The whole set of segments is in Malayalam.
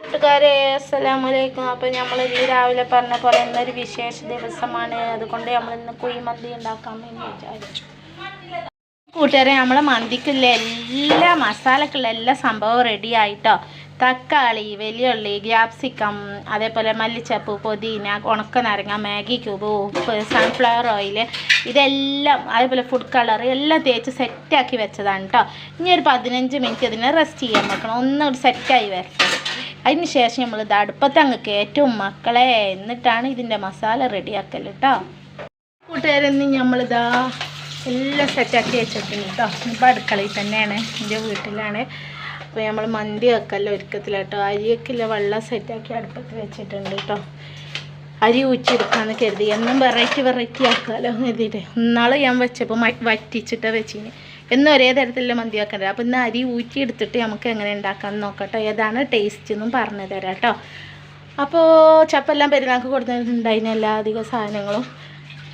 കൂട്ടുകാരെ അസ്സലാമലൈക്കും അപ്പോൾ നമ്മൾ ഈ രാവിലെ പറഞ്ഞ പോലെ ഇന്നൊരു വിശേഷ ദിവസമാണ്. അതുകൊണ്ട് നമ്മൾ ഇന്ന് കുഴിമന്തി ഉണ്ടാക്കാൻ എന്ന് വിചാരിച്ചു. കൂട്ടുകാരെ നമ്മളെ മന്തിക്കുള്ള എല്ലാ മസാലക്കുള്ള എല്ലാ സംഭവവും റെഡി ആയിട്ടോ. തക്കാളി വലിയുള്ളി ഗ്യാപ്സിക്കം അതേപോലെ മല്ലിച്ചപ്പ് പുതിന ഉണക്ക നാരങ്ങ മാഗി ക്യൂബ് ഉപ്പ് സൺഫ്ലവർ ഓയിൽ ഇതെല്ലാം അതേപോലെ ഫുഡ് കളർ എല്ലാം തേച്ച് സെറ്റാക്കി വെച്ചതാണ് കേട്ടോ ഇനി ഒരു പതിനഞ്ച് മിനിറ്റ് ഇതിനെ റെസ്റ്റ് ചെയ്യാൻ വെക്കണം. ഒന്നുകൂടി സെറ്റായി വരട്ടെ. അതിന് ശേഷം നമ്മൾ ഇത് അടുപ്പത്ത് അങ്ങ് കയറ്റും മക്കളെ. എന്നിട്ടാണ് ഇതിന്റെ മസാല റെഡിയാക്കൽ കേട്ടോ കൂട്ടുകാരെന്ന് നമ്മളിതാ എല്ലാം സെറ്റാക്കി വെച്ചിട്ടുണ്ട് കേട്ടോ ഇപ്പം അടുക്കളയിൽ തന്നെയാണ് എന്റെ വീട്ടിലാണ്. അപ്പോൾ നമ്മൾ മന്തി വെക്കല്ലോ ഒരുക്കത്തില്ല കേട്ടോ അരിയൊക്കെയുള്ള വെള്ളം സെറ്റാക്കി അടുപ്പത്ത് വെച്ചിട്ടുണ്ട് കേട്ടോ അരി ഊറ്റിയെടുക്കാന്ന് കരുതി. എന്നും വെറൈറ്റി വെറൈറ്റി ആക്കാമല്ലോ എന്ന് കരുതിയിട്ട്. ഇന്നാളെ ഞാൻ വെച്ചപ്പോൾ വറ്റിച്ചിട്ടാണ് വറ്റിച്ചിട്ട് വെച്ചിന്. എന്നും ഒരേ തരത്തിലുള്ള മന്തി വെക്കണ്ടേ? അപ്പോൾ ഇന്ന് അരി ഊറ്റിയെടുത്തിട്ട് നമുക്ക് എങ്ങനെ ഉണ്ടാക്കാമെന്ന് നോക്കട്ടോ. ഏതാണ് ടേസ്റ്റ് എന്നും പറഞ്ഞു തരാം കേട്ടോ അപ്പോൾ ചപ്പെല്ലാം പെരുന്നാൾക്ക് കൊടുത്തിട്ടുണ്ടായിരുന്നു എല്ലാ അധികം സാധനങ്ങളും.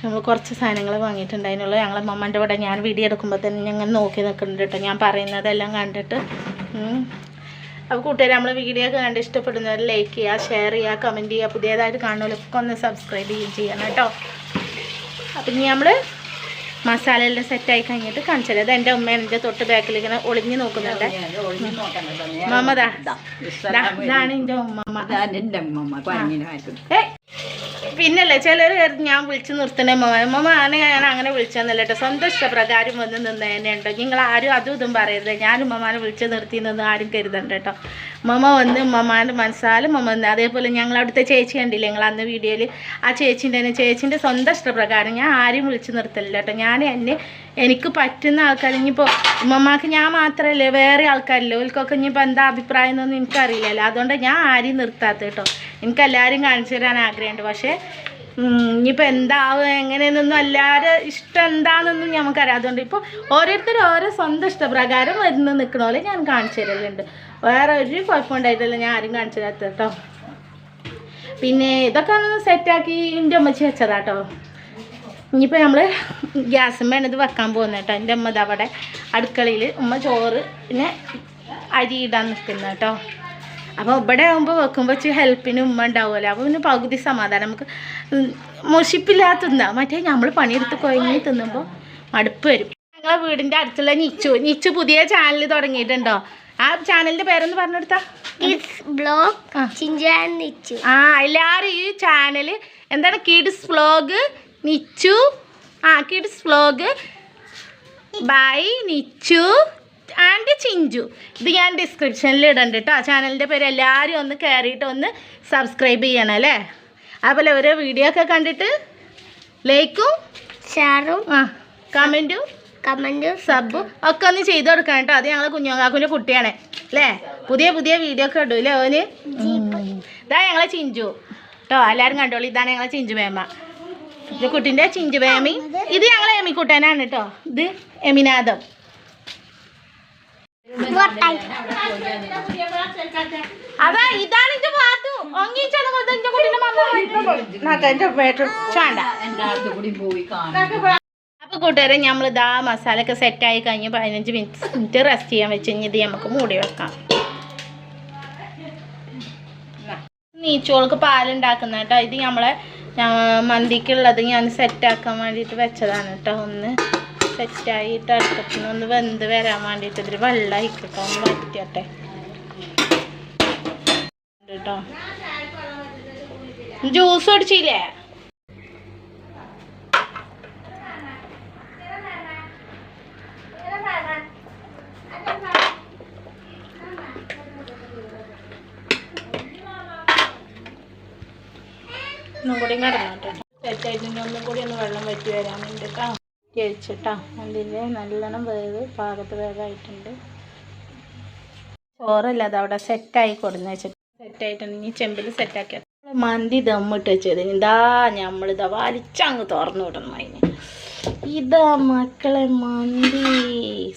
നമ്മൾ കുറച്ച് സാധനങ്ങൾ വാങ്ങിയിട്ടുണ്ടായിരുന്നുള്ളൂ. ഞങ്ങളെ മമ്മന്റെ കൂടെ ഞാൻ വീഡിയോ എടുക്കുമ്പോൾ തന്നെ ഞങ്ങൾ നോക്കി നിൽക്കുന്നുണ്ട് കേട്ടോ ഞാൻ പറയുന്നതെല്ലാം കണ്ടിട്ട്. അപ്പോൾ കൂട്ടുകാർ നമ്മൾ വീഡിയോ ഒക്കെ കണ്ട് ഇഷ്ടപ്പെടുന്നവർ ലൈക്ക് ചെയ്യുക ഷെയർ ചെയ്യുക കമന്റ് ചെയ്യുക. പുതിയതായിട്ട് കാണുന്നവരൊക്കെ ഒന്ന് സബ്സ്ക്രൈബ് ചെയ്യുകയും ചെയ്യണം കേട്ടോ. അപ്പം ഇനി നമ്മൾ മസാല എല്ലാം സെറ്റായി കഴിഞ്ഞിട്ട് കാണിച്ചത് അത് എന്റെ ഉമ്മ എന്റെ തൊട്ട് ബാക്കിൽ ഇങ്ങനെ ഒളിഞ്ഞു നോക്കുന്നുണ്ട്. മമ്മതാ ഇതാണ് എന്റെ ഉമ്മ പിന്നല്ലേ ചിലർ ഞാൻ വിളിച്ച് നിർത്തണേ മമ്മ ആണ് ഞാൻ അങ്ങനെ വിളിച്ചെന്നല്ല കേട്ടോ. സ്വന്തം ഇഷ്ടപ്രകാരം വന്ന് നിന്നതന്നെ ഉണ്ടോ? നിങ്ങൾ ആരും അതും ഇതും പറയരുത്. ഞാനും ഉമ്മമാനെ വിളിച്ച് നിർത്തി നിന്ന് ആരും കരുതണ്ട കേട്ടോ. മമ്മ വന്ന് ഉമ്മമാന്റെ മനസ്സാലും മമ്മ വന്ന് അതേപോലെ ഞങ്ങൾ അവിടുത്തെ ചേച്ചി കണ്ടില്ലേ നിങ്ങൾ അന്ന് വീഡിയോയിൽ ആ ചേച്ചീന്റെ തന്നെ ചേച്ചീന്റെ സ്വന്തം ഇഷ്ടപ്രകാരം ഞാൻ ആരും വിളിച്ച് നിർത്തലില്ല കേട്ടോ. ഞാൻ എന്നെ എനിക്ക് പറ്റുന്ന ആൾക്കാർ ഇനിയിപ്പോൾ ഉമ്മമാക്ക് ഞാൻ മാത്രമല്ലേ വേറെ ആൾക്കാരില്ലേ? ഓൽക്കൊക്കെ ഇനിയിപ്പോൾ എന്താ അഭിപ്രായം എന്നൊന്നും എനിക്കറിയില്ലല്ലോ. അതുകൊണ്ട് ഞാൻ ആരെയും നിർത്താത്ത കേട്ടോ. എനിക്ക് എല്ലാവരും കാണിച്ചു തരാൻ ആഗ്രഹമുണ്ട്. പക്ഷേ ഇനിയിപ്പോൾ എന്താവും എങ്ങനെയെന്നൊന്നും എല്ലാവരും ഇഷ്ടം എന്താണെന്നൊന്നും നമുക്കറിയാം അതുകൊണ്ട് ഇപ്പോൾ ഓരോരുത്തരും ഓരോ സ്വന്തം ഇഷ്ടപ്രകാരം വരുന്ന നിൽക്കണ പോലെ ഞാൻ കാണിച്ചു തരലുണ്ട്. വേറെ ഒരു കുഴപ്പമുണ്ടായിട്ടില്ല ഞാൻ ആരും കാണിച്ചു തരാത്ത കേട്ടോ പിന്നെ ഇതൊക്കെ ഒന്ന് സെറ്റാക്കി എന്റെ അമ്മച്ചി വെച്ചതാട്ടോ. ഇനിയിപ്പോൾ നമ്മൾ ഗ്യാസുമ്മയാണ് ഇത് വെക്കാൻ പോകുന്നത് കേട്ടോ എന്റെ അമ്മ ഇതവിടെ അടുക്കളയിൽ ഉമ്മ ചോറ് പിന്നെ അരി ഇടാൻ നിൽക്കുന്ന കേട്ടോ അപ്പോൾ ഇവിടെ ആകുമ്പോൾ വെക്കുമ്പോൾ ഇച്ചിരി ഹെൽപ്പിന് ഉമ്മ ഉണ്ടാവുമല്ലോ. അപ്പോൾ പിന്നെ പകുതി സമാധാനം. നമുക്ക് മുഷിപ്പില്ലാതെ തിന്നാം മറ്റേ നമ്മൾ പണിയെടുത്ത് കുഴങ്ങി തിന്നുമ്പോൾ മടുപ്പ് വരും. ഞങ്ങളെ വീടിന്റെ അടുത്തുള്ള നിച്ചു. നിച്ചു പുതിയ ചാനൽ തുടങ്ങിയിട്ടുണ്ടോ? ആ ചാനലിന്റെ പേരൊന്ന് പറഞ്ഞെടുത്താ കിഡ്സ് ബ്ലോഗ് ആ. എല്ലാവരും ഈ ചാനൽ എന്താണ്? കിഡ്സ് വ്ലോഗ് നിച്ചു ആ kids vlog by Nichu and Chinchu. ഇത് ഞാൻ ഡിസ്ക്രിപ്ഷനിൽ ഇടണ്ട് കേട്ടോ ചാനലിന്റെ പേര് എല്ലാവരും ഒന്ന് കയറിയിട്ട് ഒന്ന് സബ്സ്ക്രൈബ് ചെയ്യണം അല്ലേ? അതുപോലെ ഓരോ വീഡിയോ ഒക്കെ കണ്ടിട്ട് ലൈക്കും ഷെയറും ആ കമന്റും കമന്റും സബും ഒക്കെ ഒന്ന് ചെയ്ത് കൊടുക്കണം കേട്ടോ അത് ഞങ്ങളെ കുഞ്ഞുങ്ങാക്കുന്റെ കുട്ടിയാണ് അല്ലേ? പുതിയ പുതിയ വീഡിയോ ഒക്കെ ഇടൂ അല്ലേ ഓന്? ഇതാ ഞങ്ങളെ ചിഞ്ചു. കേട്ടോ എല്ലാവരും കണ്ടോളൂ. ഇതാണ് ഞങ്ങളെ ചിഞ്ചു മേമ. ഇത് കുട്ടിന്റെ ചിഞ്ചു മേമി ഇത് ഞങ്ങളെ എമിക്കുട്ടനാണ് കേട്ടോ ഇത് എമിനാദം അതാ ഇതാണ് പാത്തു. ഒങ്ങിച്ചാണ് മമ്മ അപ്പോൾ കൂട്ടുകാരെ നമ്മൾ ഇതാ മസാല ഒക്കെ ആയി കഴിഞ്ഞ് പതിനഞ്ച് മിനിറ്റ് റെസ്റ്റ് ചെയ്യാൻ വെച്ച് കഴിഞ്ഞ് ഇത് നമുക്ക് മൂടി വെക്കാം. നീച്ചോൾക്ക് പാലുണ്ടാക്കുന്ന കേട്ടോ. ഇത് നമ്മളെ മന്തിക്കുള്ളത് ഞാൻ സെറ്റാക്കാൻ വേണ്ടിയിട്ട് വെച്ചതാണ് കേട്ടോ ഒന്ന്. സെറ്റായിട്ട് അടുപ്പത്തിന് ഒന്ന് വെന്ത് വരാൻ വേണ്ടിയിട്ട് ഇതിൽ വെള്ളം കേട്ടോ ഒന്ന് വറ്റിയട്ടെ. കേട്ടോ ജ്യൂസ് അടിച്ചില്ലേ ഒന്നും കൂടി കിടന്നോട്ടെ സെറ്റായിട്ട് ഇനി ഒന്നും കൂടി ഒന്ന് വെള്ളം വറ്റി വരാൻ വേണ്ടിയിട്ടാ കഴിച്ചിട്ടാ. അതിന്റെ നല്ലോണം വേവ് പാകത്ത് വേവായിട്ടുണ്ട്. ചോറല്ല അവിടെ സെറ്റായി കൊടുന്ന് വെച്ചിട്ട് സെറ്റായിട്ടുണ്ട്. ഇനി ചെമ്പിൽ സെറ്റാക്കി മന്തി ദമ്മിട്ട് വെച്ചത്. ഇതാ നമ്മളിതാ വലിച്ചങ്ങ് തുറന്നു വിടണം അതിന്. ഇതാ മക്കളെ മന്തി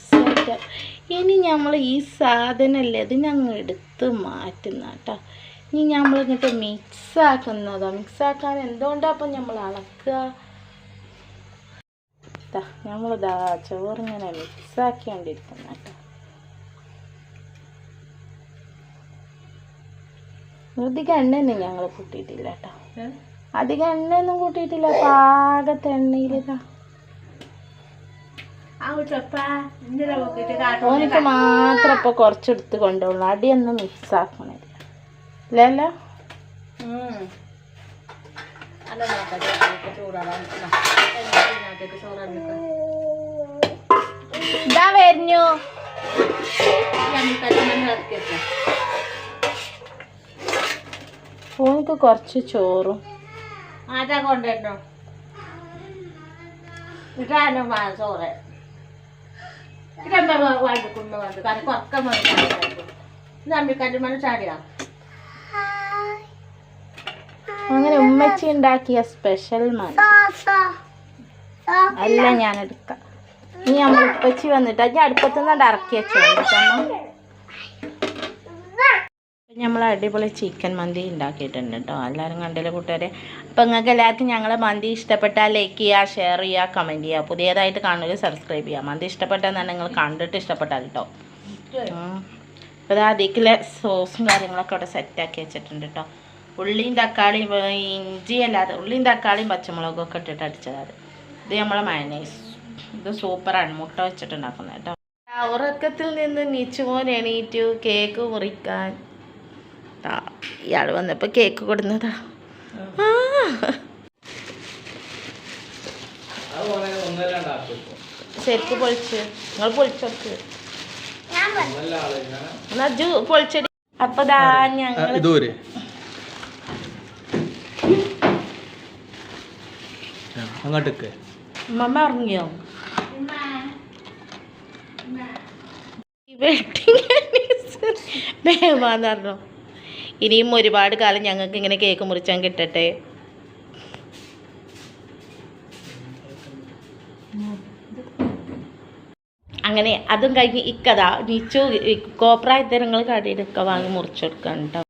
സെറ്റ്. ഇനി നമ്മൾ ഈ സാധനമല്ലേ ഇതിനങ്ങ് എടുത്ത് മാറ്റുന്ന കേട്ടോ. ഇനി നമ്മൾ എന്നിട്ട് മിക്സ് ആക്കുന്നതാ. മിക്സ് ആക്കാൻ എന്തുകൊണ്ടാ അപ്പം നമ്മൾ അളക്കുക? ദാ നമ്മളിതാ ചോറിങ്ങനെ മിക്സാക്കിക്കൊണ്ടിരിക്കുന്ന കേട്ടോ. അധികം എണ്ണയൊന്നും ഞങ്ങൾ കൂട്ടിയിട്ടില്ല കേട്ടോ. അധികം എണ്ണയൊന്നും കൂട്ടിയിട്ടില്ല പാകത്തെ എണ്ണയിലിതാ ഓനക്ക് മാത്രം ഇപ്പൊ കുറച്ചെടുത്ത് കൊണ്ടുള്ളൂ അടിയൊന്നും മിക്സ് ആക്കണില്ല ഇല്ലല്ലോ ഇതാ വരുന്നു. ഓനിക്ക് കുറച്ച് ചോറും. ആറ്റാ കൊണ്ടുവരണോ ഇതാണ് ചോറ്. ഇതെന്താ വാങ്ങിക്കൊണ്ട് വന്നത്? കാരണം കുറക്കം ഇത് അമ്മിക്കാറ്റ് മണി ചാടിയാ? അങ്ങനെ ഉമ്മച്ചി ഉണ്ടാക്കിയ സ്പെഷ്യൽ മന്തി അല്ല ഞാൻ എടുക്കാം നീ നമ്മൾ ഉപ്പച്ചി വന്നിട്ട് ഞാൻ അടുപ്പത്തുനിന്ന് ഇറക്കി വെച്ചോണ്ടിട്ടമ്മ നമ്മൾ അടിപൊളി ചിക്കൻ മന്തി ഉണ്ടാക്കിയിട്ടുണ്ട് കേട്ടോ എല്ലാവരും കണ്ടില്ല കൂട്ടുകാരെ. അപ്പം നിങ്ങൾക്ക് എല്ലാവർക്കും ഞങ്ങളെ മന്തി ഇഷ്ടപ്പെട്ടാൽ ലൈക്ക് ചെയ്യുക ഷെയർ ചെയ്യുക കമന്റ് ചെയ്യുക. പുതിയതായിട്ട് കാണുക സബ്സ്ക്രൈബ് ചെയ്യുക. മന്തി ഇഷ്ടപ്പെട്ടാൽ നിങ്ങൾ കണ്ടിട്ട് ഇഷ്ടപ്പെട്ടാൽ കേട്ടോ അപ്പോൾ അതിലെ സോസും കാര്യങ്ങളൊക്കെ അവിടെ സെറ്റാക്കി വെച്ചിട്ടുണ്ട് കേട്ടോ ഉള്ളിയും തക്കാളിയും ഇഞ്ചി അല്ലാതെ ഉള്ളിയും തക്കാളിയും പച്ചമുളകും ഒക്കെ ഇട്ടിട്ട് അടിച്ചതാണ്. ഇത് നമ്മളെ മയനൈസ് ഇത് സൂപ്പറാണ്. മുട്ട വെച്ചിട്ടുണ്ടാക്കുന്നത് കേട്ടോ. ഉറക്കത്തിൽ നിന്ന് നീച്ചുമോൻ എണീറ്റു കേക്ക് മുറിക്കാൻ. ഇയാൾ വന്നപ്പോൾ കേക്ക് കൊടുന്നതാ. ആ. ശരിക്ക് പൊളിച്ച്. നിങ്ങൾ പൊളിച്ചെടുക്ക് എന്നാ ജു പൊളിച്ചടി. അപ്പൊ ദാ ഞങ്ങൾ അങ്ങോട്ടേക്ക്. മമ്മ ഉറങ്ങിയോ? വെഡിങ് പറഞ്ഞു. ഇനിയും ഒരുപാട് കാലം ഞങ്ങൾക്ക് ഇങ്ങനെ കേക്ക് മുറിച്ചാൻ കിട്ടട്ടെ. അങ്ങനെ അതും കഴിഞ്ഞ് ഇക്കഥ നിച്ചു കോപ്രായത്തരങ്ങൾ കടയിലൊക്കെ വാങ്ങി മുറിച്ചെടുക്കാൻ കേട്ടോ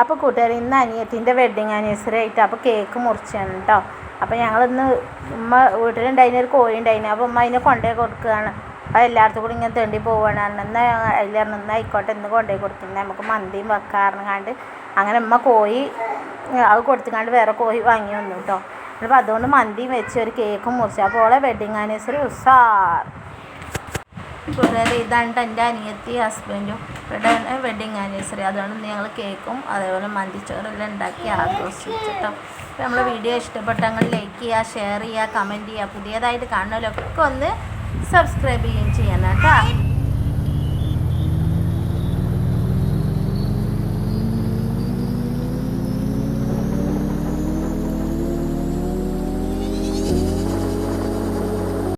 അപ്പോൾ കൂട്ടുകാർ ഇന്ന് അനിയത്തിന്റെ വെഡ്ഡിങ് ആനിവേഴ്സറി ആയിട്ട് അപ്പോൾ കേക്ക് മുറിച്ചാണ് കേട്ടോ അപ്പോൾ ഞങ്ങളിന്ന് ഉമ്മ വീട്ടിലുണ്ടായിരുന്ന ഒരു കോഴി ഉണ്ടായിരുന്നു അപ്പോൾ ഉമ്മ അതിനെ കൊണ്ടുപോയി കൊടുക്കുകയാണ്. അപ്പം എല്ലായിടത്തും കൂടി ഇങ്ങനെ തേണ്ടി പോവുകയാണ് എന്നാൽ അതിലറിഞ്ഞ എന്നാൽ ആയിക്കോട്ടെ ഇന്ന് കൊണ്ടുപോയി കൊടുക്കുന്നത് നമുക്ക് മന്തിയും വെക്കാറുണ്ട് അങ്ങനെ ഉമ്മ കോഴി അത് കൊടുത്തുകൊണ്ട് വേറെ കോഴി വാങ്ങി വന്നു കേട്ടോ അപ്പോൾ അതുകൊണ്ട് മന്തിയും വെച്ച് ഒരു കേക്കും മുറിച്ചു. അപ്പോൾ ഓളെ വെഡിങ് ആനിവേഴ്സറി ഉസാർ. കൂട്ടുകാർ ഇതാണ് എന്റെ അനിയത്തി ഹസ്ബൻഡും ഇവിടെ വെഡിങ് ആനിവേഴ്സറി അതുകൊണ്ട് ഞങ്ങൾ കേക്കും അതേപോലെ മന്തിച്ചോറെല്ലാം ഉണ്ടാക്കി ആഘോഷിച്ചു കേട്ടോ അപ്പോൾ വീഡിയോ ഇഷ്ടപ്പെട്ടെങ്കിൽ ലൈക്ക് ചെയ്യുക ഷെയർ ചെയ്യുക കമന്റ് ചെയ്യുക. പുതിയതായിട്ട് കാണുന്നവരൊക്കെ ഒന്ന് സബ്സ്ക്രൈബ് ചെയ്യുകയും ചെയ്യണം കേട്ടോ.